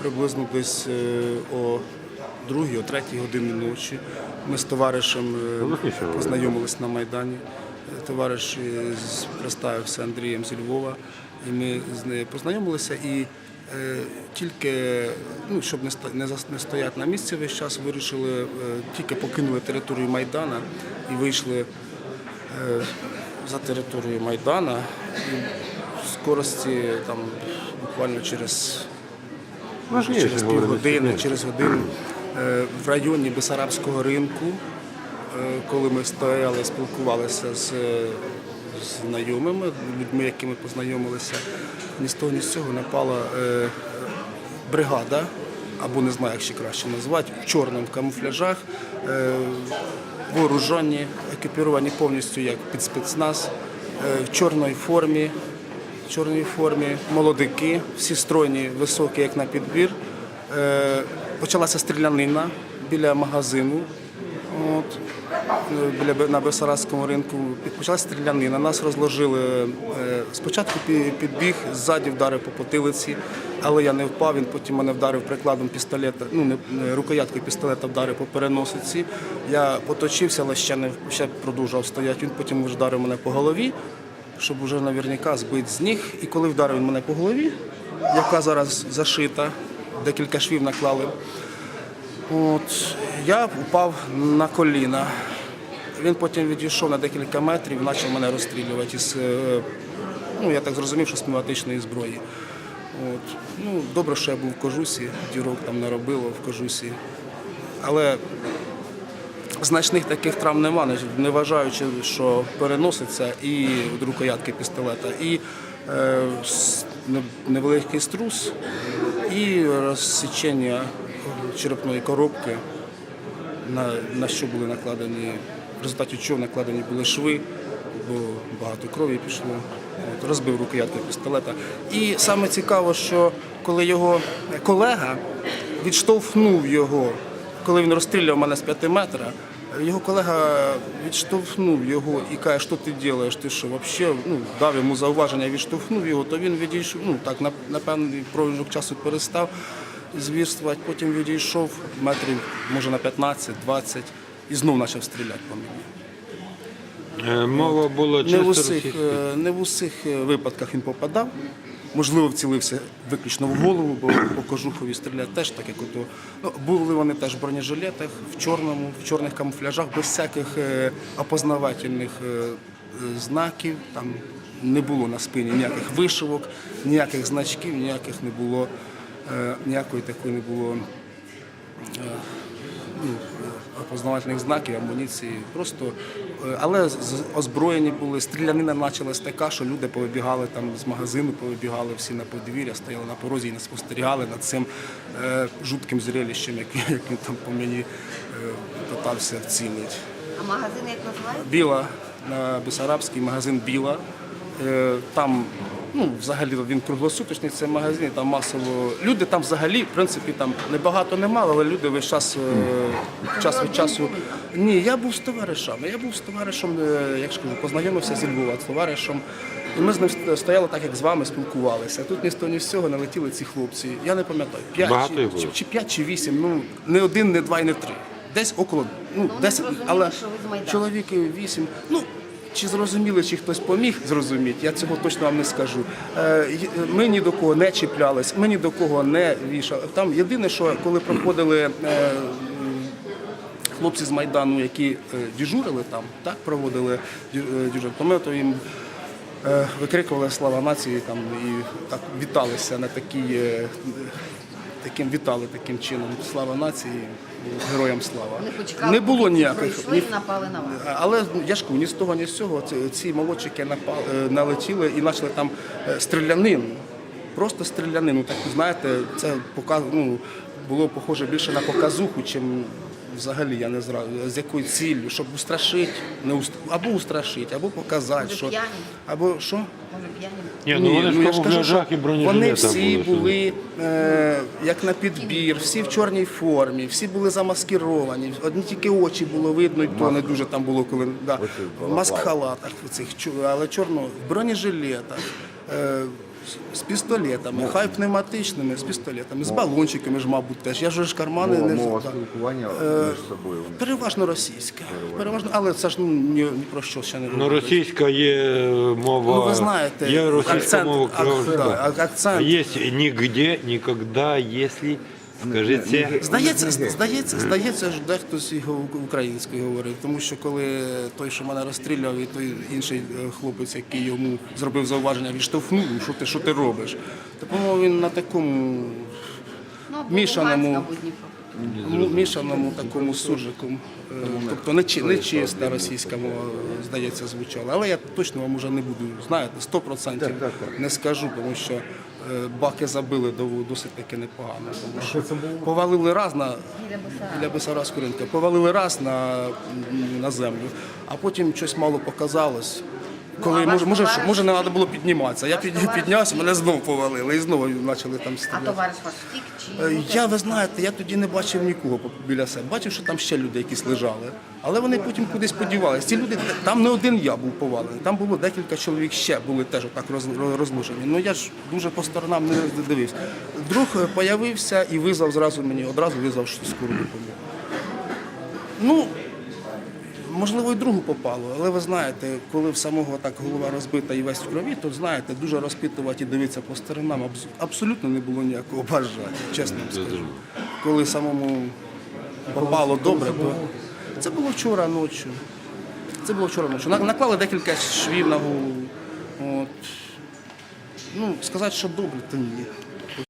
приблизно десь е, о другій, о третій годині ночі. Ми з товаришем е, познайомились на Майдані. Товариш е, представився Андрієм зі Львова, і ми з нею познайомилися. І тільки, ну, щоб не, стояти на місці весь час, вирішили, тільки покинули територію Майдана і вийшли за територію Майдана. І в скорості там буквально через Важніше через півгодини, через годину е, в районі Бесарабського ринку, е, коли ми стояли, спілкувалися з, знайомими, людьми, якими познайомилися, ні з того, ні з цього напала е, бригада, або не знаю, як ще краще назвати, в чорному камуфляжах, вооружені, екіпіровані повністю як під спецназ, в чорній формі в чорній формі, молодики, всі стройні, високі, як на підбір. Е, почалася стрілянина біля магазину. От, е, біля на Бесарабському ринку почалася стрілянина. Нас розложили. е, Спочатку підбіг, ззаді вдарив по потилиці, але я не впав. Він потім мене вдарив прикладом пістолета, ну не рукояткою пістолета вдарив по переносиці. Я поточився, але ще не ще продовжував стояти. Він потім вдарив мене по голові щоб вже наверняка збити з ніг. І коли вдарив він мене по голові, яка зараз зашита, декілька швів наклали, от, я впав на коліна. Він потім відійшов на декілька метрів і почав мене розстрілювати із, е, ну, я так зрозумів, що з пневматичної зброї. От. Ну, добре, що я був в кожусі, дірок там не робило в кожусі. Але Значних таких травм нема, не- вважаючи, що переноситься і рукоятки пістолета, і е, невеликий струс, і розсічення черепної коробки, на, на що були накладені, в результаті чого накладені були шви, бо багато крові пішло. От, розбив рукоятку пістолета. І саме цікаво, що коли його колега відштовхнув його, коли він розстріляв мене з п'яти метра, його колега відштовхнув його і каже, що ти робиш, ти що взагалі ну, дав йому зауваження, відштовхнув його, то він відійшов, ну так, на, на певний проміжок часу перестав звірствувати, потім відійшов метрів, може на 15-20 і знов почав стріляти по мені. Е, Мова була Не в усіх, е, не в усіх е, випадках він попадав. Можливо, вцілився виключно в голову, бо по кожухові стріляти теж так, як ото. Ну, були вони теж в бронежилетах, в чорному, в чорних камуфляжах, без всяких е, опознавательних е, знаків. Там не було на спині ніяких вишивок, ніяких значків, ніяких не було, е, ніякої такої не було ну, опознавательних знаків, амуніції. Просто, але з- з- озброєні були. Стрілянина почалась така, що люди повибігали там з магазину, повибігали всі на подвір'я, стояли на порозі і не спостерігали над цим е, жутким зрелищем, як, як там по мені е, питався вцілити. А магазин як називається? Біла на Бесарабський магазин Біла. Е, Там ну, взагалі він круглосуточний цей магазин, там масово. Люди там взагалі, в принципі, там небагато немало, але люди весь час, е, час від часу. Ні, я був з товаришами. Я був з товаришем, е, як ж кажу, познайомився зі Львова з товаришем. І ми з ним стояли так, як з вами спілкувалися. Тут ні з того, ні з цього налетіли ці хлопці. Я не пам'ятаю, п'ять Багато чи, було? чи, чи п'ять, чи вісім. Ну не один, не два і не три. Десь около ну, вони 10, але що ви з Майдану. чоловіків вісім. Ну, чи зрозуміли, чи хтось поміг зрозуміти, я цього точно вам не скажу. Е, Ми ні до кого не чіплялись, ми ні до кого не вішали. Там єдине, що коли проходили е, хлопці з Майдану, які е, дежурили там, так проводили дежур, то ми то їм викрикували слава нації там і так віталися на такій. Таким вітали таким чином. Слава нації, героям слава. Не, почекали, Не було ніяких. прийшли ні- і напали на вас. але я ж кажу, ні з того, ні з цього ці, молодчики напали, е, налетіли і почали там е, стрілянину. Просто стрілянину. Так знаєте, це показ, ну, було похоже більше на показуху, чим взагалі я не зразу з якою ціллю, щоб устрашити, не уст... або устрашити, або показати, що п'яні? або що. Ні, ну вони ж я ж кажу, що і Вони всі були, були е, як на підбір, всі в чорній формі, всі були замаскировані. Одні тільки очі було видно, і то не дуже там було, коли да, в маск-халатах, в цих, але чорно, в бронежилетах. Е, З- пістолетами, хай пневматичними, з пістолетами, з балончиками ж, мабуть, теж. Я ж кармани Мова, не мова так. спілкування між собою. вони. Переважно російська. Переважно, але це ж ну, ні, ні про що ще не Ну, говорить. російська є мова. Ну, ви знаєте, є російська акцент- мова ак- да, акцент. А є нігде, ніколи, якщо, скажіть, Здається, здається, здається, що дехтось його українською говорив, тому що коли той, що мене розстріляв, і той інший е, хлопець, який йому зробив зауваження, відштовхнув, що ти, що ти робиш. То, по-моєму, він на такому Ну, Мішаному. Мішаному такому суржиком. Е, Тобто не, чиста російська мова, здається, звучала. Але я точно вам уже не буду, знаєте, 100% не скажу, тому що баки забили досить таки непогано. Тому що повалили раз на біля Бесарабського ринку, повалили раз на, на землю, а потім щось мало показалось. Коли Ну, може, може, товариш- може не треба було підніматися. Я під, піднявся, мене знову повалили і знову почали там А стріляти. товариш ваш втік чи Е, Я, ви знаєте, я тоді не бачив нікого по- біля себе. Бачив, що там ще люди якісь лежали. Але вони потім кудись подівалися. Ці люди, там не один я був повалений, там було декілька чоловік ще були теж так розлучені. Ну я ж дуже по сторонам не дивився. Друг е, появився і визвав зразу мені, одразу визвав скору допомогу. Ну, Можливо, і другу попало, але ви знаєте, коли в самого так голова розбита і весь в крові, то знаєте, дуже розпитувати і дивитися по сторонам абсолютно не було ніякого бажання, чесно вам скажу. Коли самому попало добре, то це було вчора ночі. Це було вчора ночі. Наклали декілька швів на голову. От. Ну, сказати, що добре, то ні.